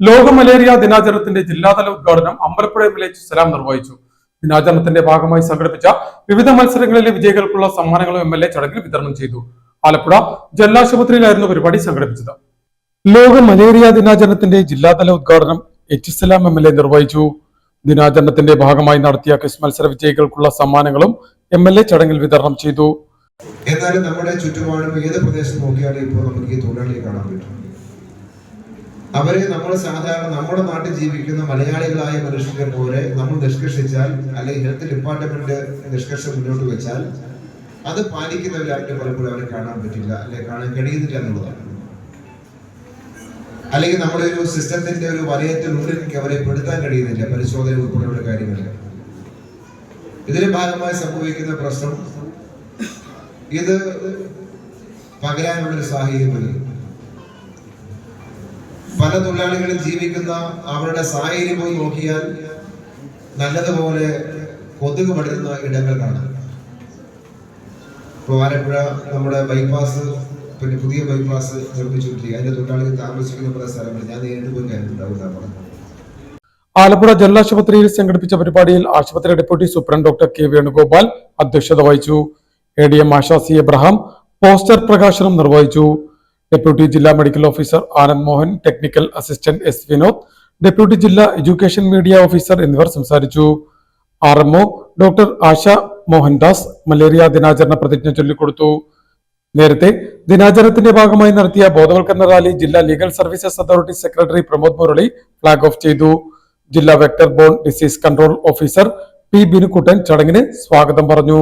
ലോക മലേറിയ ദിനാചരണത്തിന്റെ ജില്ലാതല ഉദ്ഘാടനം അമ്പലപ്പുഴ എം എൽ സലാം നിർവഹിച്ചു. ദിനാചരണത്തിന്റെ ഭാഗമായി സംഘടിപ്പിച്ച വിവിധ മത്സരങ്ങളിലെ വിജയികൾക്കുള്ള സമ്മാനങ്ങളും എം എൽ എ ചടങ്ങിൽ വിതരണം ചെയ്തു. ആലപ്പുഴ ജില്ലാശുപത്രിയിലായിരുന്നു പരിപാടി സംഘടിപ്പിച്ചത്. ലോക മലേറിയ ദിനാചരണത്തിന്റെ ജില്ലാതല ഉദ്ഘാടനം H Salam M L A നിർവഹിച്ചു. ദിനാചരണത്തിന്റെ ഭാഗമായി നടത്തിയ ക്വിസ് മത്സര വിജയികൾക്കുള്ള സമ്മാനങ്ങളും എം എൽ എ ചടങ്ങിൽ വിതരണം ചെയ്തു. എന്നാലും നമ്മുടെ ചുറ്റുപാടും ഏത് പ്രദേശത്ത് നോക്കിയാലും ഇപ്പോൾ നമുക്ക് ഈ തൊഴിലാളിയെ കാണാൻ പറ്റും. അവരെ നമ്മൾ സാധാരണ നമ്മുടെ നാട്ടിൽ ജീവിക്കുന്ന മലയാളികളായ മനുഷ്യരെ പോലെ നമ്മൾ നിഷ്കർഷിച്ചാൽ അല്ലെങ്കിൽ ഹെൽത്ത് ഡിപ്പാർട്ട്മെന്റ് നിഷ്കർഷ മുന്നോട്ട് വെച്ചാൽ അത് പാലിക്കുന്നവരായിട്ട് പലപ്പോഴും അവരെ കാണാൻ പറ്റില്ല അല്ലെങ്കിൽ കാണാൻ കഴിയുന്നില്ല എന്നുള്ളതാണ്. അല്ലെങ്കിൽ നമ്മുടെ ഒരു സിസ്റ്റത്തിന്റെ ഒരു വലയത്തിനുള്ളിലേക്ക് അവരെ പെടുത്താൻ കഴിയുന്നില്ല പരിശോധന ഉൾപ്പെടെയുള്ള കാര്യങ്ങളിൽ ഇതിന്റെ ഭാഗമായി സംഭവിക്കുന്ന പ്രശ്നം ഇത് പകരാനുള്ള ഒരു സാഹചര്യം വരും പല തൊഴിലാളികളും ജീവിക്കുന്ന അവരുടെ സാഹചര്യം പോയി നോക്കിയാൽ നല്ലതുപോലെ കൊതുക് പടരുന്ന ഇടങ്ങൾ കാണാം. ഇപ്പോൾ ആലപ്പുഴ നമ്മുടെ ബൈപ്പാസ് പിന്നെ പുതിയ ബൈപ്പാസ് നിർമ്മിച്ചുകൊണ്ടിരിക്കുക. അതിന്റെ തൊഴിലാളികൾ താമസിക്കുന്ന പല സ്ഥലങ്ങൾ ഞാൻ നേരിട്ട് പോയി പറഞ്ഞു ആലപ്പുഴ ജനലാശുപത്രിയിൽ സംഘടിപ്പിച്ച പരിപാടിയിൽ ആശുപത്രി deputy superintendent doctor K Venugopal അധ്യക്ഷത വഹിച്ചു. എ ഡി എം ആശാസി എബ്രഹാം പോസ്റ്റർ പ്രകാശനം നിർവഹിച്ചു. ഡെപ്യൂട്ടി ജില്ലാ medical officer Anand Mohan technical assistant S Vinod deputy ജില്ലാ എഡ്യൂക്കേഷൻ മീഡിയ ഓഫീസർ എന്നിവർ സംസാരിച്ചു. R M O doctor Asha Mohandas malaria ദിനാചരണ പ്രതിജ്ഞ ചൊല്ലിക്കൊടുത്തു. നേരത്തെ ദിനാചരണത്തിന്റെ ഭാഗമായി നടത്തിയ ബോധവൽക്കരണ റാലി ജില്ലാ legal services authority secretary Pramod Murali flag off ചെയ്തു. ജില്ലാ vector borne disease control officer P Binukuttan ചടങ്ങിന് സ്വാഗതം പറഞ്ഞു.